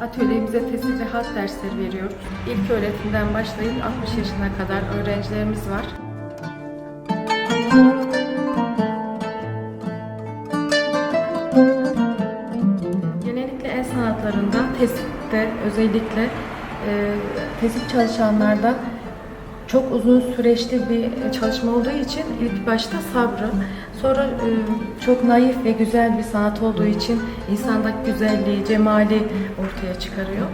Atölyemize tesis ve hat dersleri veriyoruz. İlk öğretimden başlayıp 60 yaşına kadar öğrencilerimiz var. Genellikle el sanatlarında, tesitte özellikle e, tespih çalışanlarda çok uzun süreçli bir çalışma olduğu için ilk başta sabrı, sonra e, çok naif ve güzel bir sanat olduğu için insandaki güzelliği, cemali ortaya çıkarıyor.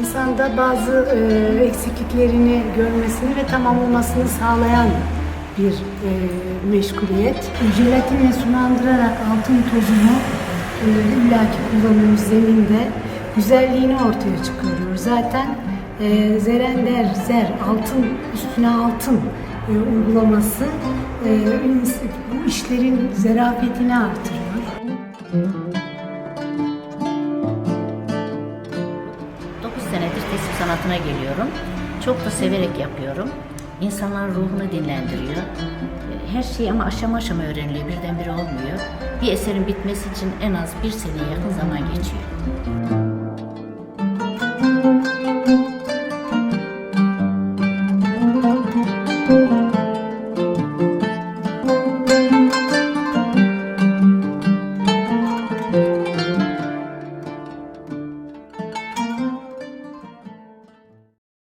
İnsanda bazı e, eksikliklerini görmesini ve tamamlamasını sağlayan bir e, meşguliyet. Jelatinle sulandırarak altın tozunu e, illaki kullanıyoruz zeminde. Güzelliğini ortaya çıkarıyor. Zaten e, zerender, zer, altın üstüne altın e, uygulaması e, bu işlerin zerafetini artırıyor. 9 senedir tesip sanatına geliyorum. Çok da severek yapıyorum. İnsanların ruhunu dinlendiriyor. Her şey ama aşama aşama öğreniliyor, birdenbire olmuyor. Bir eserin bitmesi için en az bir seneye yakın zaman geçiyor.